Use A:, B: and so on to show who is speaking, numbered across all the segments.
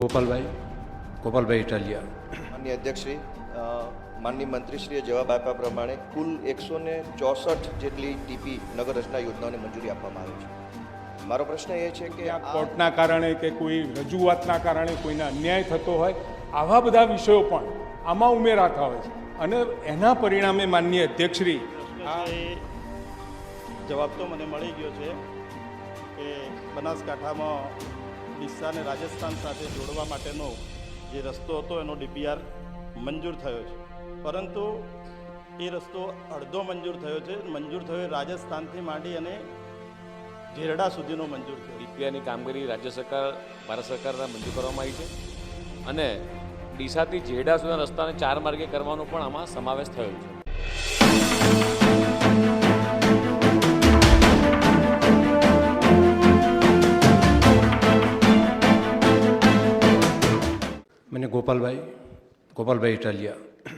A: ગોપાલભાઈ ગોપાલભાઈ ઇટાલિયા.
B: માન્ય અધ્યક્ષશ્રી માનની માનનીય મંત્રીશ્રીએ જવાબ આપ્યા પ્રમાણે કુલ એકસો ને ચોસઠ જેટલી ટીપી નગર રચના યોજનાઓને મંજૂરી આપવામાં આવી છે. મારો પ્રશ્ન એ છે કે આ
C: કોર્ટના કારણે કે કોઈ રજૂઆતના કારણે કોઈને અન્યાય થતો હોય આવા બધા વિષયો પણ આમાં ઉમેરાતા હોય છે. અને એના પરિણામે માનનીય અધ્યક્ષશ્રી
D: આ એ જવાબ તો મને મળી ગયો છે કે બનાસકાંઠામાં ડીસા રાજસ્થાન સાથે જોડવા માટેનો જે રસ્તો હતો, એનો ડીપીઆર મંજૂર થયો છે. પરંતુ એ રસ્તો અડધો મંજૂર થયો છે. મંજૂર થયો રાજસ્થાનથી માંડી અને ઝેરડા સુધીનો મંજૂર થયો.
E: ડીપીઆરની કામગીરી રાજ્ય સરકાર, ભારત સરકાર મંજૂર કરવામાં આવી છે. અને ડીસાથી ઝેરડા સુધીના રસ્તાને ચાર માર્ગે કરવાનો પણ આમાં સમાવેશ થયો છે.
A: મને ગોપાલભાઈ ગોપાલભાઈ ઇટાલિયા.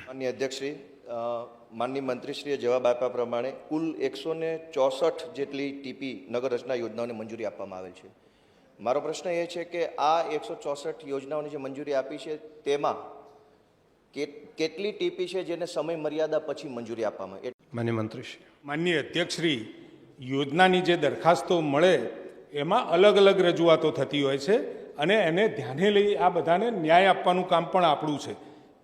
B: માન્ય અધ્યક્ષશ્રી માનની માનનીય મંત્રીશ્રીએ જવાબ આપ્યા પ્રમાણે કુલ એકસો ને ચોસઠ જેટલી ટીપી નગર રચના યોજનાઓને મંજૂરી આપવામાં આવેલ છે. મારો પ્રશ્ન એ છે કે આ એકસો ચોસઠ યોજનાઓની જે મંજૂરી આપી છે તેમાં કે- કેટલી ટીપી છે જેને સમય મર્યાદા પછી મંજૂરી આપવામાં એ
A: માન્ય મંત્રીશ્રી.
C: માનનીય અધ્યક્ષશ્રી યોજનાની જે દરખાસ્તો મળે એમાં અલગ અલગ રજૂઆતો થતી હોય છે અને એને ધ્યાને લઈ આ બધાને ન્યાય આપવાનું કામ પણ આપણું છે.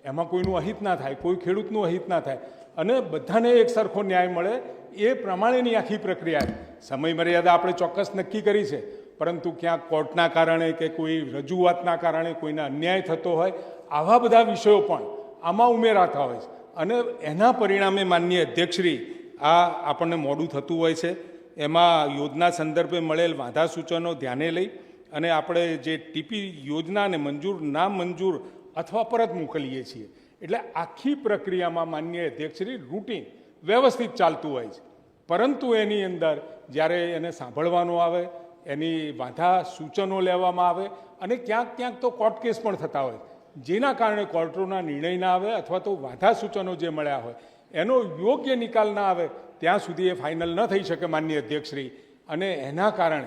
C: એમાં કોઈનું અહિત ના થાય, કોઈ ખેડૂતનું અહિત ના થાય. અને બધાને એક સરખો ન્યાય મળે એ પ્રમાણેની આખી પ્રક્રિયા. સમય મર્યાદા આપણે ચોક્કસ નક્કી કરી છે, પરંતુ ક્યાંક કોર્ટના કારણે કે કોઈ રજૂઆતના કારણે કોઈને અન્યાય થતો હોય, આવા બધા વિષયો પણ આમાં ઉમેરાતા હોય છે. અને એના પરિણામે માનનીય અધ્યક્ષશ્રી આ આપણને મોડું થતું હોય છે. એમાં યોજના સંદર્ભે મળેલ વાંધા સૂચનો ધ્યાને લઈ અને આપણે જે ટીપી યોજનાને મંજૂર, ના મંજૂર અથવા પરત મોકલીએ છીએ. એટલે આખી પ્રક્રિયામાં માન્ય અધ્યક્ષશ્રી રૂટીન વ્યવસ્થિત ચાલતું હોય છે. પરંતુ એની અંદર જ્યારે એને સાંભળવાનું આવે, એની વાંધા સૂચનો લેવામાં આવે અને ક્યાંક ક્યાંક તો કોર્ટ કેસ પણ થતા હોય. જેના કારણે કોર્ટોના નિર્ણય ના આવે અથવા તો વાંધા સૂચનો જે મળ્યા હોય એનો યોગ્ય નિકાલ ના આવે, ત્યાં સુધી એ ફાઇનલ ન થઈ શકે માનનીય અધ્યક્ષશ્રી. અને એના કારણે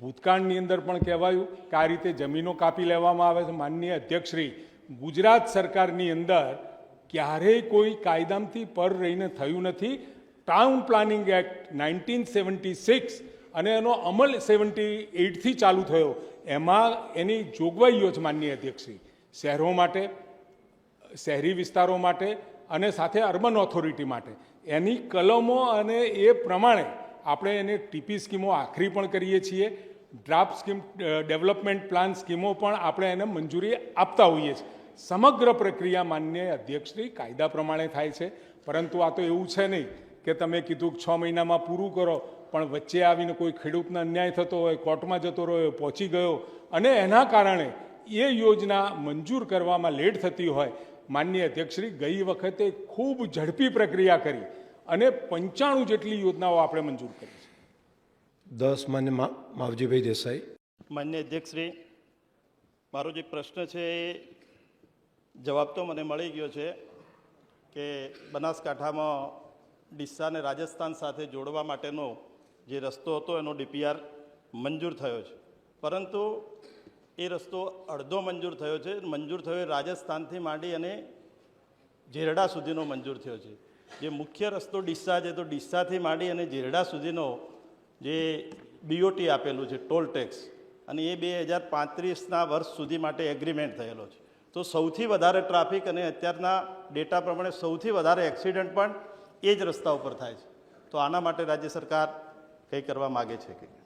C: ભૂતકાળની અંદર પણ કહેવાયું કે આ રીતે જમીનો કાપી લેવામાં આવે છે માનનીય અધ્યક્ષશ્રી. ગુજરાત સરકારની અંદર ક્યારેય કોઈ કાયદામથી પર રહીને થયું નથી. Town planning act nineteen seventy six અને એનો અમલ સેવન્ટી એઇટથી ચાલુ થયો. એમાં એની જોગવાઈઓ છે માનનીય અધ્યક્ષશ્રી. શહેરો માટે, શહેરી વિસ્તારો માટે અને સાથે અર્બન ઓથોરિટી માટે. એની કલમો અને એ પ્રમાણે આપણે એને ટીપી સ્કીમો આખરી પણ કરીએ છીએ. ડ્રાફ્ટ સ્કીમ ડેવલપમેન્ટ પ્લાન સ્કીમો પણ આપણે એને મંજૂરી આપતા હોઈએ છીએ. સમગ્ર પ્રક્રિયા માન્ય અધ્યક્ષશ્રી કાયદા પ્રમાણે થાય છે. પરંતુ આ તો એવું છે નહીં કે તમે કીધું છ મહિનામાં પૂરું કરો, પણ વચ્ચે આવીને કોઈ ખેડૂતને અન્યાય થતો હોય, કોર્ટમાં જતો રહ્યો, પહોંચી ગયો. અને એના કારણે એ યોજના મંજૂર કરવામાં લેટ થતી હોય માનનીય અધ્યક્ષશ્રી ગઈ વખતે ખૂબ ઝડપી પ્રક્રિયા કરી અને પંચાણું જેટલી યોજનાઓ આપણે મંજૂર કરી છે.
A: દસ માન્ય માવજીભાઈ દેસાઈ.
D: માન્ય અધ્યક્ષશ્રી મારો જે પ્રશ્ન છે એ જવાબ તો મને મળી ગયો છે કે બનાસકાંઠામાં ડીસા અને રાજસ્થાન સાથે જોડવા માટેનો જે રસ્તો હતો એનો ડીપીઆર મંજૂર થયો છે. પરંતુ એ રસ્તો અડધો મંજૂર થયો છે. મંજૂર થયો રાજસ્થાનથી માંડી અને જેરડા સુધીનો મંજૂર થયો છે. જે મુખ્ય રસ્તો ડિસ્સા છે તો ડિસ્સાથી માંડી અને જેરડા સુધીનો જે બીઓટી આપેલું છે, ટોલ ટેક્સ, અને એ બે હજાર પાંત્રીસના વર્ષ સુધી માટે એગ્રીમેન્ટ થયેલો છે. તો સૌથી વધારે ટ્રાફિક અને અત્યારના ડેટા પ્રમાણે સૌથી વધારે એક્સિડન્ટ પણ એ જ રસ્તા ઉપર થાય છે. તો આના માટે રાજ્ય સરકાર કંઈ કરવા માગે છે કે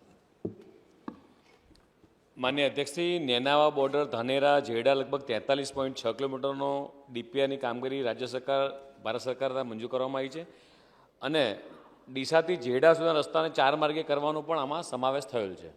E: માન્ય અધ્યક્ષશ્રી, નેનાવા બોર્ડર ધાનેરા જેડા લગભગ તેતાલીસ પોઈન્ટ છ કિલોમીટરનો ડીપીઆરની કામગીરી રાજ્ય સરકાર, ભારત સરકાર દ્વારા મંજૂર કરવામાં આવી છે. અને ડીસાથી જેડા સુધીના રસ્તાને ચાર માર્ગે કરવાનો પણ આમાં સમાવેશ થયેલ છે.